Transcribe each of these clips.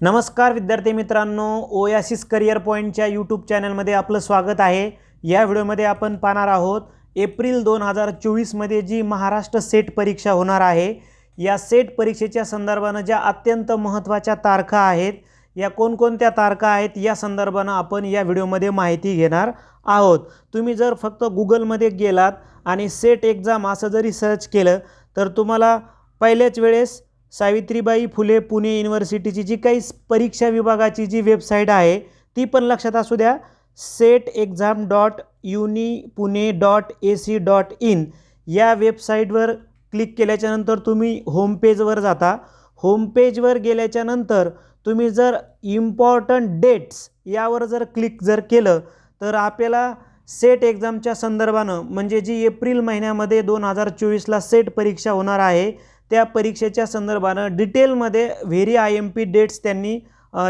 नमस्कार विद्यार्थी मित्रांनो ओयासिस करिअर पॉईंटच्या यूट्यूब चॅनलमध्ये आपलं स्वागत आहे. या व्हिडिओमध्ये आपण पाहणार आहोत एप्रिल दोन हजार चोवीसमध्ये जी महाराष्ट्र सेट परीक्षा होणार आहे या सेट परीक्षेच्या संदर्भानं ज्या अत्यंत महत्त्वाच्या तारखा आहेत या कोणकोणत्या तारखा आहेत या संदर्भानं आपण या व्हिडिओमध्ये माहिती घेणार आहोत. तुम्ही जर फक्त गुगलमध्ये गेलात आणि सेट एक्झाम असं जरी सर्च केलं तर तुम्हाला पहिल्याच वेळेस सावित्रीबाई फुले पुणे युनिव्हर्सिटीची जी काही परीक्षा विभागाची जी वेबसाईट आहे ती पण लक्षात असू द्या. SET exam dot uni Pune dot A C dot in या वेबसाईटवर क्लिक केल्याच्यानंतर तुम्ही होमपेजवर जाता होमपेजवर गेल्याच्यानंतर तुम्ही जर इम्पॉर्टंट डेट्स यावर जर क्लिक जर केलं तर आपल्याला सेट एक्झामच्या संदर्भानं म्हणजे जी एप्रिल महिन्यामध्ये दोन हजार चोवीसला सेट परीक्षा होणार आहे त्या परीक्षेच्या संदर्भानं डिटेलमध्ये very I M P dates त्यांनी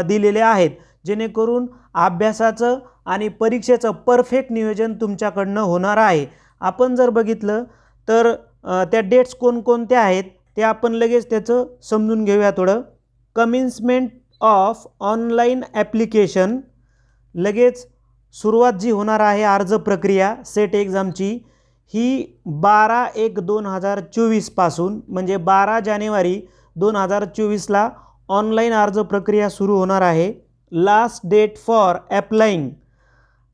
दिलेले आहेत. जेणेकरून अभ्यासाचं आणि परीक्षेचं परफेक्ट नियोजन तुमच्याकडनं होणार आहे. आपण जर बघितलं तर त्या डेट्स कोणकोणत्या आहेत ते आपण लगेच त्याचं समजून घेऊया थोडं. कमिन्समेंट ऑफ ऑनलाईन ॲप्लिकेशन लगेच सुरुवात जी होणार आहे अर्ज प्रक्रिया सेट एक्झामची ही बारा एक दोन हजार चोवीसपासून म्हणजे बारा जानेवारी दोन हजार चोवीसला ऑनलाईन अर्ज प्रक्रिया सुरू होणार आहे. लास्ट डेट फॉर ॲप्लाईंग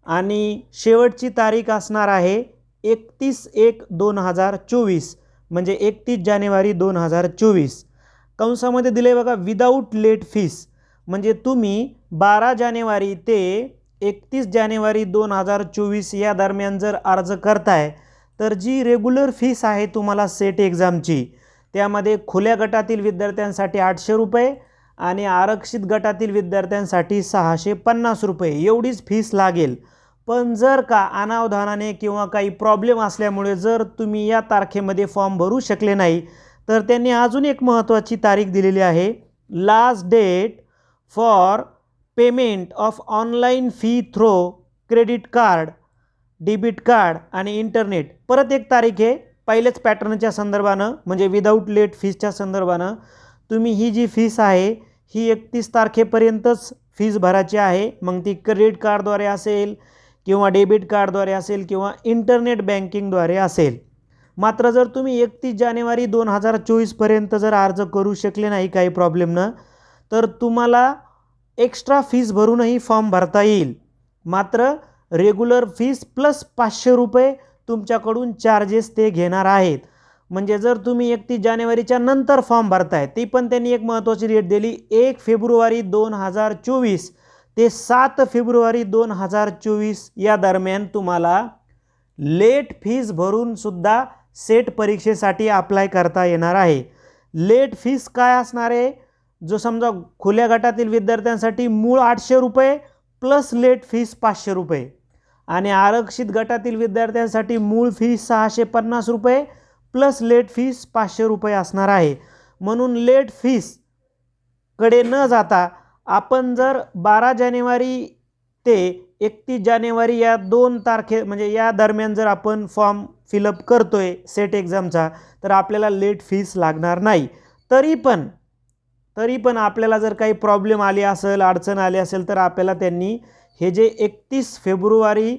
आणि शेवटची तारीख असणार आहे एकतीस एक दोन हजार चोवीस म्हणजे एकतीस जानेवारी दोन हजार चोवीस. कंसामध्ये दिले बघा विदाऊट लेट फीस म्हणजे तुम्ही बारा जानेवारी ते एकतीस जानेवारी दोन हजार चोवीस या दरम्यान जर अर्ज करताय तर जी रेग्युलर फीस आहे तुम्हाला सेट एक्झामची त्यामध्ये खुल्या गटातील विद्यार्थ्यांसाठी आठशे रुपये आणि आरक्षित गटातील विद्यार्थ्यांसाठी सहाशे पन्नास रुपये. एवढीच फीस लागेल. पण जर का अनावधानाने किंवा काही प्रॉब्लेम असल्यामुळे जर तुम्ही या तारखेमध्ये फॉर्म भरू शकले नाही तर त्यांनी अजून एक महत्त्वाची तारीख दिलेली आहे. Last date for payment of online fee through credit card debit card आणि इंटरनेट. परत एक तारीख आहे पहिल्याच पॅटर्नच्या संदर्भानं म्हणजे विदाऊट लेट फीजच्या संदर्भानं तुम्ही ही जी फीस आहे ही एकतीस तारखेपर्यंतच फीज भरायची आहे. मग ती क्रेडिट कार्डद्वारे असेल किंवा डेबिट कार्डद्वारे असेल किंवा इंटरनेट बँकिंगद्वारे असेल. मात्र जर तुम्ही एकतीस जानेवारी दोन हजार चोवीसपर्यंत जर अर्ज करू शकले नाही काही प्रॉब्लेमनं तर तुम्हाला एक्स्ट्रा फीज भरूनही फॉर्म भरता येईल. मात्र रेग्युलर फीस प्लस पाचशे रुपये तुमच्याकडून चार्जेस ते घेणार आहेत. म्हणजे जर तुम्ही एकतीस जानेवारीच्या नंतर फॉर्म भरताय ती पण त्यांनी एक महत्त्वाची डेट दिली. एक फेब्रुवारी दोन हजार चोवीस ते सात फेब्रुवारी दोन हजार चोवीस या दरम्यान तुम्हाला लेट फीस भरूनसुद्धा सेट परीक्षेसाठी अप्लाय करता येणार आहे. लेट फीस काय असणार आहे? जो समजा खुल्या गटातील विद्यार्थ्यांसाठी मूळ आठशे रुपये प्लस लेट फीस पाचशे रुपये. आणि आरक्षित गटातील विद्यार्थ्यांसाठी मूळ फी सहाशे पन्नास रुपये प्लस लेट फीस पाचशे रुपये असणार आहे. म्हणून लेट फीसकडे न जाता आपण जर बारा जानेवारी ते एकतीस जानेवारी या दोन तारखे म्हणजे या दरम्यान जर आपण फॉर्म फिलअप करतो आहे सेट एक्झामचा तर आपल्याला लेट फीस लागणार नाही. तरी पण तरी पण आपल्याला जर काही प्रॉब्लेम आली असेल अडचण आली असेल तर आपल्याला त्यांनी हे जे एकतीस फेब्रुवारी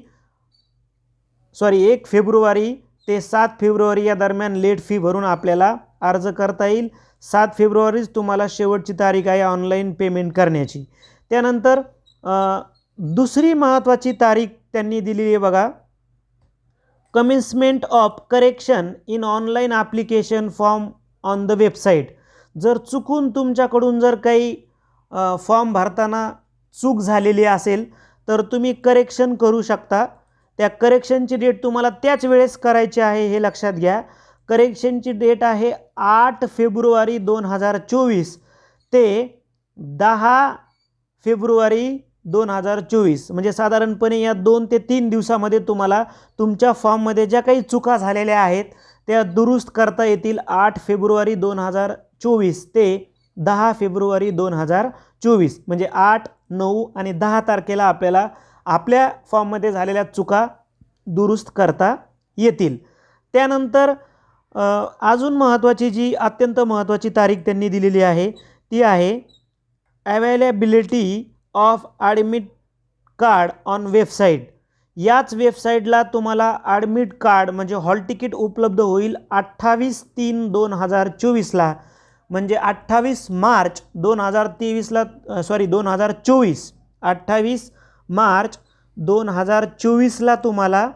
सॉरी एक फेब्रुवारी ते सात फेब्रुवारी या दरम्यान लेट फी भरून आपल्याला अर्ज करता येईल. सात फेब्रुवारीच तुम्हाला शेवटची तारीख आहे ऑनलाईन पेमेंट करण्याची. त्यानंतर दुसरी महत्त्वाची तारीख त्यांनी दिलेली आहे बघा. Commencement of correction in online application form on the website जर चुकून तुमच्याकडून जर काही फॉर्म भरताना चूक झालेली असेल तर तुम्ही करेक्शन करू शकता. त्या करेक्शनची डेट तुम्हाला त्याच वेळेस करायची आहे हे लक्षात घ्या. करेक्शनची डेट आहे आठ फेब्रुवारी दोन हजार चोवीस. ते दहा फेब्रुवारी दोन हजार चोवीस. म्हणजे साधारणपणे या दोन ते तीन दिवसामध्ये तुम्हाला तुमच्या फॉर्ममध्ये ज्या काही चुका झालेल्या आहेत त्या दुरुस्त करता येतील आठ फेब्रुवारी दोन हजार चोवीस ते दहा फेब्रुवारी दोन हजार चोवीस म्हणजे आठ नऊ आणि दहा तारखेला आपल्याला आपल्या फॉर्ममध्ये झालेल्या चुका दुरुस्त करता येतील. त्यानंतर अजून महत्त्वाची जी अत्यंत महत्त्वाची तारीख त्यांनी दिलेली आहे ती आहे availability of admit card on website याच वेबसाईटला तुम्हाला ॲडमिट कार्ड म्हणजे हॉल तिकीट उपलब्ध होईल अठ्ठावीस तीन दोन हजार चोवीसला. म्हणजे अठ्ठावीस मार्च दोन हजार तेवीसला सॉरी दोन हजार चोवीस. अठ्ठावीस मार्च दोन हजार चोवीसला तुम्हाला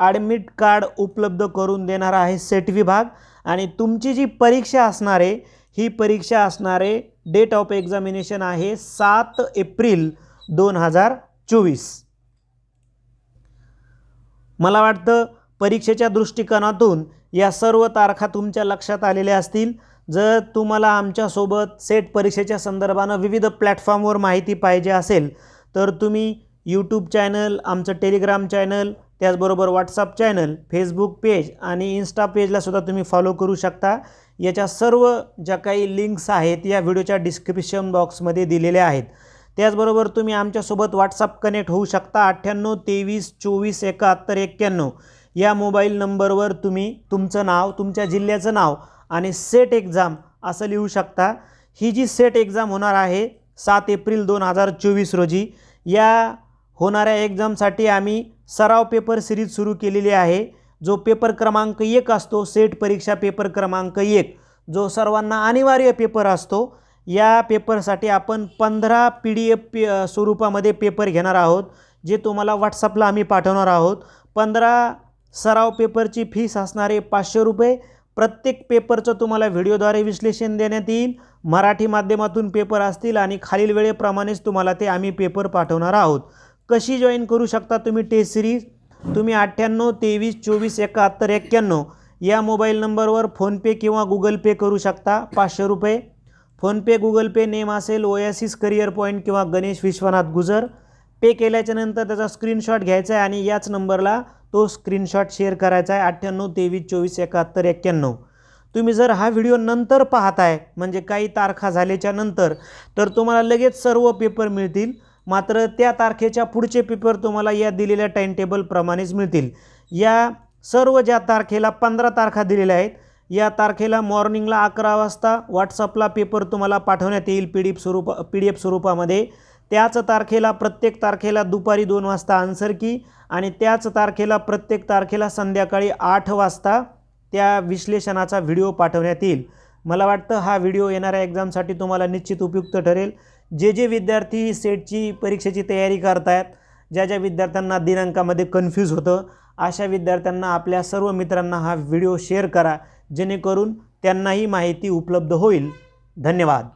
ॲडमिट कार्ड उपलब्ध करून देणार आहे सेट विभाग. आणि तुमची जी परीक्षा असणार आहे ही परीक्षा असणारे डेट ऑफ एक्झामिनेशन आहे सात एप्रिल दोन हजार चोवीस. मला वाटतं परीक्षेच्या दृष्टिकोनातून या सर्व तारखा तुमच्या लक्षात आलेल्या असतील. जर तुम्हाला आमच्यासोबत सेट परीक्षेच्या संदर्भानं विविध प्लॅटफॉर्मवर माहिती पाहिजे असेल तर तुम्ही यूट्यूब चॅनल आमचं टेलिग्राम चॅनल त्याचबरोबर व्हॉट्सअप चॅनल फेसबुक पेज आणि इन्स्टा पेजलासुद्धा तुम्ही फॉलो करू शकता. याच्या सर्व ज्या काही लिंक्स आहेत या व्हिडिओच्या डिस्क्रिप्शन बॉक्समध्ये दिलेल्या आहेत. त्याचबरोबर तुम्ही आमच्यासोबत व्हॉट्सअप कनेक्ट होऊ शकता. अठ्ठ्याण्णव तेवीस चोवीस एकाहत्तर एक्क्याण्णव या मोबाईल नंबरवर तुम्ही तुमचं नाव तुमच्या जिल्ह्याचं नाव आणि सेट एक्झाम असं लिहू शकता. ही जी सेट एक्झाम होणार आहे सात एप्रिल दोन हजार चोवीस रोजी या होणाऱ्या एक्झामसाठी आम्ही सराव पेपर सिरीज सुरू केलेली आहे. जो पेपर क्रमांक एक असतो सेट परीक्षा पेपर क्रमांक एक जो सर्वांना अनिवार्य पेपर असतो या पेपरसाठी आपण पंधरा पी डी एफ पी स्वरूपामध्ये पेपर घेणार आहोत जे तुम्हाला व्हॉट्सअपला आम्ही पाठवणार आहोत. पंधरा सराव पेपरची फीस असणारे पाचशे रुपये प्रत्येक पेपरचं तुम्हाला व्हिडिओद्वारे विश्लेषण देण्यात येईल. मराठी माध्यमातून पेपर असतील आणि खालील वेळेप्रमाणेच तुम्हाला ते आम्ही पेपर पाठवणार आहोत. कशी जॉईन करू शकता तुम्ही टेस्ट सिरीज तुम्ही अठ्ठ्याण्णव तेवीस चोवीस एकाहत्तर एक्क्याण्णव या मोबाईल नंबरवर फोनपे किंवा गुगल पे करू शकता. पाचशे रुपये. फोनपे गुगल पे नेम असेल ओयासिस करिअर पॉईंट किंवा गणेश विश्वनाथ गुजर. पे केल्याच्यानंतर त्याचा स्क्रीनशॉट घ्यायचा आहे आणि याच नंबरला तो स्क्रीनशॉट शेअर करायचा आहे. अठ्ठ्याण्णव तेवीस चोवीस एकाहत्तर एक्क्याण्णव. तुम्ही जर हा व्हिडिओ नंतर पाहताय म्हणजे काही तारखा झाल्याच्यानंतर तर तुम्हाला लगेच सर्व पेपर मिळतील. मात्र त्या तारखेच्या पुढचे पेपर तुम्हाला या दिलेल्या टाईम टेबलप्रमाणेच मिळतील. या सर्व ज्या तारखेला पंधरा तारखा दिलेल्या आहेत या तारखेला मॉर्निंगला अकरा वाजता व्हॉट्सअपला पेपर तुम्हाला पाठवण्यात येईल. पी डी एफ स्वरूप पी डी एफ स्वरूपामध्ये. त्याच तारखेला प्रत्येक तारखेला दुपारी दोन वाजता आन्सर की आणि त्याच तारखेला प्रत्येक तारखेला संध्याकाळी आठ वाजता त्या विश्लेषणाचा व्हिडिओ पाठवण्यात येईल. मला वाटतं हा व्हिडिओ येणाऱ्या एक्झामसाठी तुम्हाला निश्चित उपयुक्त ठरेल. जे जे विद्यार्थी सेटची परीक्षेची तयारी करतायत ज्या ज्या विद्यार्थ्यांना दिनांकामध्ये कन्फ्यूज होतं अशा विद्यार्थ्यांना आपल्या सर्व मित्रांना हा व्हिडिओ शेअर करा जेणेकरून त्यांनाही माहिती उपलब्ध होईल. धन्यवाद.